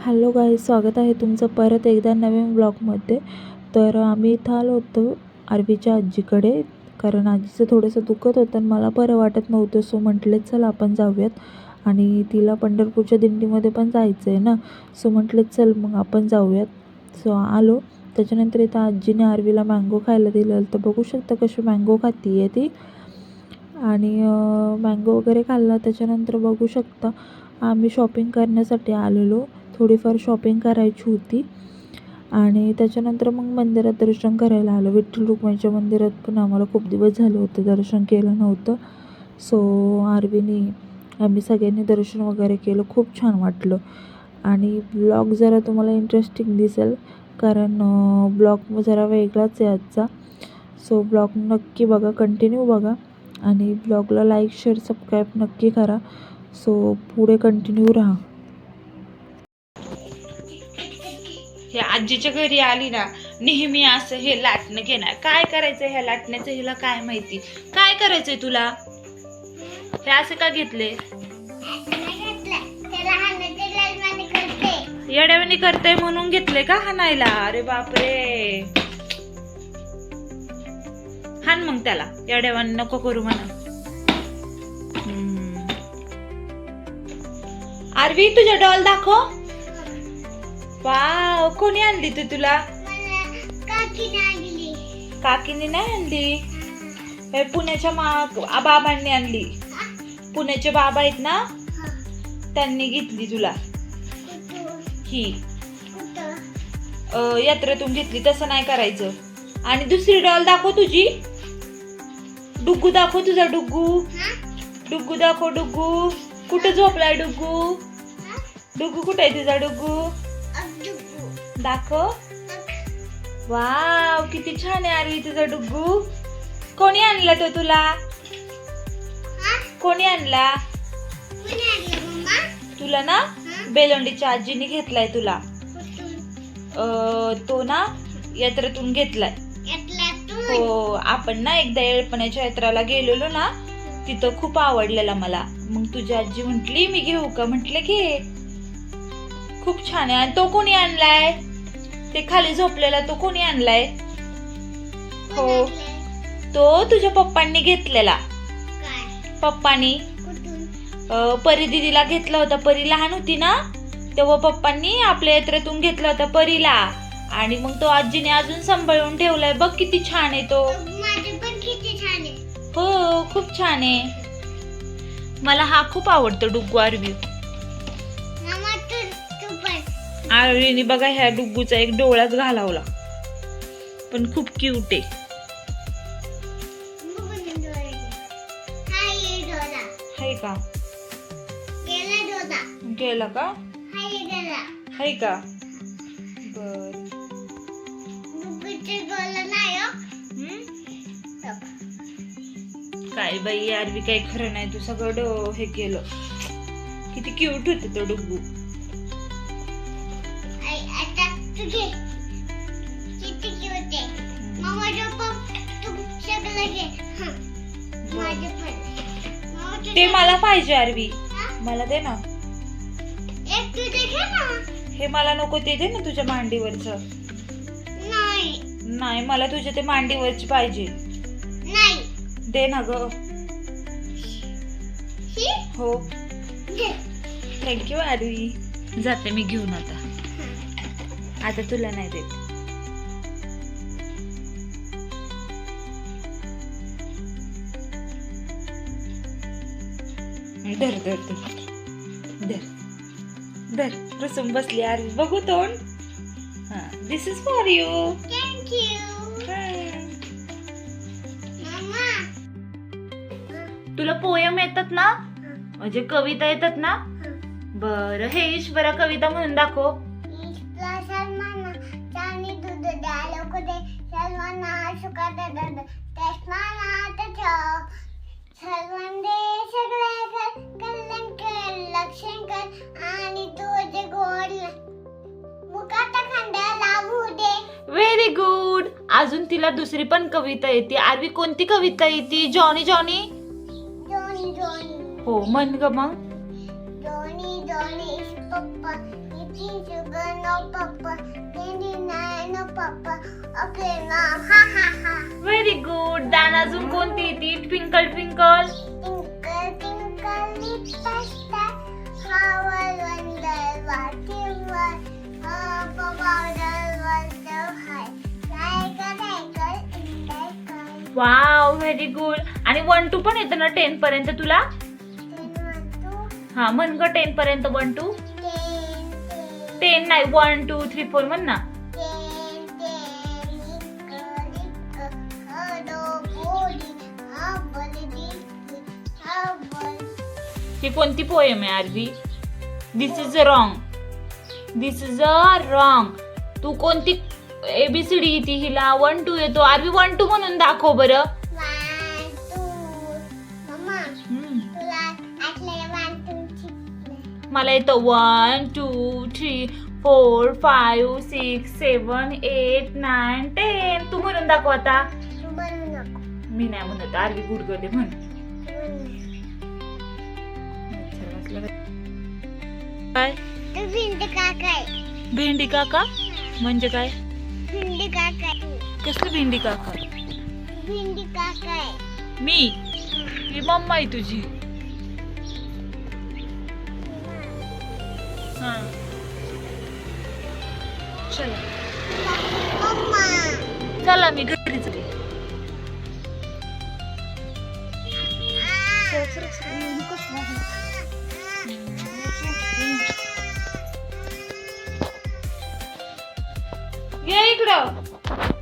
Hello गाई स्वागत आहे तुमचं परत एकदा नवीन ब्लॉगमध्ये. तर आम्ही इथं आलो होतो आरवीच्या आजीकडे कारण आजीचं थोडंसं दुखत होतं आणि मला बरं वाटत नव्हतं सो म्हटले चल आपण जाऊयात. आणि तिला पंढरपूरच्या दिंडीमध्ये पण जायचं आहे ना सो म्हटले चल मग आपण जाऊयात. सो आलो. त्याच्यानंतर इथं आजीने आरवीला मँगो खायला दिलं. तर बघू शकता कशी मँगो खाती आहे ती. आणि मँगो वगैरे खाल्ला. त्याच्यानंतर बघू शकता आम्ही शॉपिंग करण्यासाठी आलेलो. थोडीफार शॉपिंग करायची होती. आणि त्याच्यानंतर मग मंदिरात दर्शन करायला आलो. विठ्ठल रुक्माईच्या मंदिरात पण आम्हाला खूप दिवस झाले होते दर्शन केलं नव्हतं. सो आरवीने आम्ही सगळ्यांनी दर्शन वगैरे केलं. खूप छान वाटलं. आणि ब्लॉग जरा तुम्हाला इंटरेस्टिंग दिसेल. कारण ब्लॉग जरा वेगळाच आहे आजचा. सो ब्लॉग नक्की बघा. कंटिन्यू बघा. आणि ब्लॉगला लाईक शेअर सबस्क्राईब नक्की करा. सो पुढे कंटिन्यू राहा. आजीच्या घरी आली ना नेहमी असं हे लाटणं घेणार. काय करायचं ह्या लाटण्याचं? हिला काय माहिती? काय करायचंय तुला? हे असं का घेतले? येड्यावानी करते म्हणून घेतले का हाणायला? अरे बापरे. हान मग त्याला. येड्यावानी नको करू म्हणा. अरवी आरवी तुझ्या डॉल दाखव. वाव कोणी आणली तू तुला? काकीने नाही आणली? हे. पुण्याच्या मा बाबांनी आणली. पुण्याचे बाबा आहेत ना? त्यांनी घेतली तुला. ही. यात्रेतून घेतली तसं नाही करायचं. आणि दुसरी डॉल दाखव तुझी. डुग्गू दाखव तुझा डुग्गू. डुग्गू दाखव डुग्गू. कुठं झोपलाय डुग्गू? डुग्गू कुठे आहे तुझा डुग्गू? दाखव. वाव किती छान आहे आरवी तुझा डुग्गू. कोणी आणला तो तुला? कोणी आणला? तुला ना बेलोंडीच्या आजीने घेतलाय तुला. तो ना यात्रेतून घेतलाय. हो आपण ना एकदा येळपणाच्या यात्राला गेलेलो ना तिथं खूप आवडलेला मला. मग तुझी आजी म्हटली मी घेऊ का? म्हटलं घे. खूप छान आहे. आणि तो कोणी आणलाय? ते खाली झोपलेला तो कोणी आणलाय? हो. तो तुझ्या पप्पांनी घेतलेला. पप्पानी? परी दिदीला घेतला होता. परी लहान होती ना? तेव्हा पप्पांनी आपल्या यात्रेतून घेतला होता परीला. आणि मग तो आजीने अजून सांभाळून ठेवलाय. बघ किती छान आहे तो. हो खूप छान आहे. मला हा खूप आवडतो डुग्गू आरवी आरवीने बघा ह्या डुग्गूचा एक डोळाच घालावला. पण खूप क्यूट आहे. हाय का? गेला का? हाय का? बर. काय बाई आरवी काही खरं नाही. तू सगळं हे केलं. किती क्यूट होते तो डुग्गू. ते मला पाहिजे आरवी. मला दे ना. हे मला नको ते दे ना तुझ्या मांडीवरच. नाही. नाही मला तुझ्या ते मांडीवरची पाहिजे. नाही. दे ना ग. ही? हो. Thank you Aarvi. जाते मी घेऊन आता. आता तुला नाही देत. धर धर धर. धर. धर. रुसून बसली आरवी. बघू तोंड. हा. दिस इज फॉर यू तुला पोयम येतात ना? म्हणजे कविता येतात ना? बर. हे ईश्वरा कविता म्हणून दाखव. ईश्वरा सन्मान चांदी दूध द्या लोक दे सर्वांना सुखात दद तेस्मानात ठेव सर्वांदे सगळे कर कल्याण कर लक्षण कर आणि तुझे गोड मुखात खंड्या लावू दे व्हेरी गुड अजून तिला दुसरी पण कविता येते. आरवी कोणती कविता येते? जॉनी जॉनी दोन्ही दोन्ही हो म्हण ग मग. दोन्ही दोन्ही papa. Eating sugar, no papa. Candy, nine, no papa. Okay, mom. Ha ha ha. Very good दान अजून कोणती ती twinkle twinkle Twinkle, twinkle, little star. How I wonder what you were. Up above the world so high. Like a tiger in the sky. Wow very good आणि one two पण येतं ना ten पर्यंत तुला Ten, one, two, हा म्हण ग ten पर्यंत वन टू. टेन नाही वन टू थ्री फोर म्हण ना. ही कोणती पोएम आहे Aarvi? This is a wrong this is a wrong तू कोणती एबीसीडी ती हिला वन टू येतो. आरवी वन टू म्हणून दाखव बरं. मला येतं one two three four five six seven eight nine ten. तू म्हणून दाखव आता. मी नाही म्हणत. आरवी गुडगले म्हण. काय? भिंड काका? म्हणजे काय? भिंडी का काय कसली भेंडी काका? भिंडी का काय मी? ही मम्मा आहे तुझी. हा चला चला मी घरी जाते.